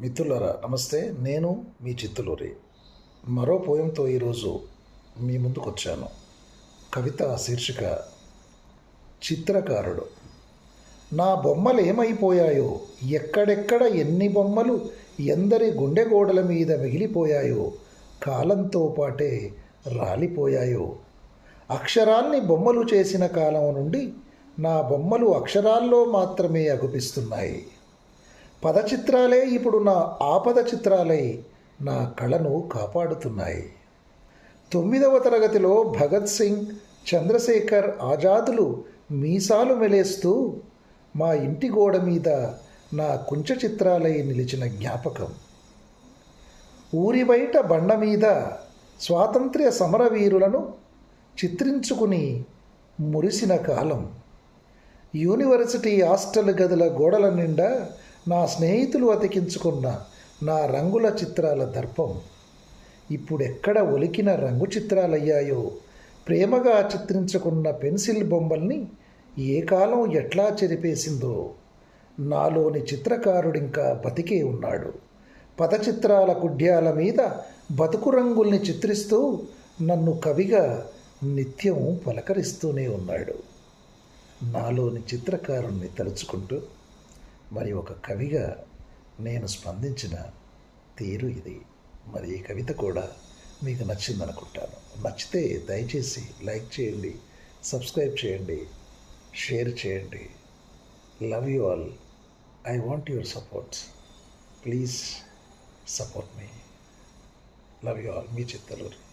మిత్రులారా నమస్తే. నేను మీ చిత్తులూరి. మరో పోయంతో ఈరోజు మీ ముందుకు వచ్చాను కవిత శీర్షిక చిత్రకారుడు నా బొమ్మలు ఏమైపోయాయో ఎక్కడెక్కడ ఎన్ని బొమ్మలు? ఎందరి గుండె గోడల మీద మిగిలిపోయాయో? కాలంతో పాటే రాలిపోయాయో? అక్షరాల్ని బొమ్మలు చేసిన కాలం నుండి నా బొమ్మలు అక్షరాల్లో మాత్రమే అగుపిస్తున్నాయి. పదచిత్రాలే ఇప్పుడు నా ఆపద చిత్రాలై నా కళను కాపాడుతున్నాయి. తొమ్మిదవ తరగతిలో భగత్ సింగ్ చంద్రశేఖర్ ఆజాదులు మీసాలు మెలేస్తూ మా ఇంటి గోడ మీద నా కుంచ చిత్రాలై నిలిచిన జ్ఞాపకం. ఊరి బయట బండ మీద స్వాతంత్ర్య సమరవీరులను చిత్రించుకుని మురిసిన కాలం. యూనివర్సిటీ హాస్టల్ గదుల గోడల నిండా నా స్నేహితులు అతికించుకున్న నా రంగుల చిత్రాల దర్పం. ఇప్పుడెక్కడ ఒలికిన రంగు చిత్రాలయ్యాయో? ప్రేమగా చిత్రించుకున్న పెన్సిల్ బొమ్మల్ని ఏ కాలం ఎట్లా చెరిపేసిందో? నాలోని చిత్రకారుడింకా బతికే ఉన్నాడు. పదచిత్రాల కుడ్యాల మీద బతుకు రంగుల్ని చిత్రిస్తూ నన్ను కవిగా నిత్యం పలకరిస్తూనే ఉన్నాడు. నాలోని చిత్రకారుణ్ణి తలుచుకుంటూ మరి ఒక కవిగా నేను స్పందించిన తీరు ఇది. మరి ఈ కవిత కూడా మీకు నచ్చిందనుకుంటాను. నచ్చితే దయచేసి లైక్ చేయండి సబ్స్క్రైబ్ చేయండి షేర్ చేయండి. Love you all. I want your supports. Please support me. Love you all. Me Chittaluru.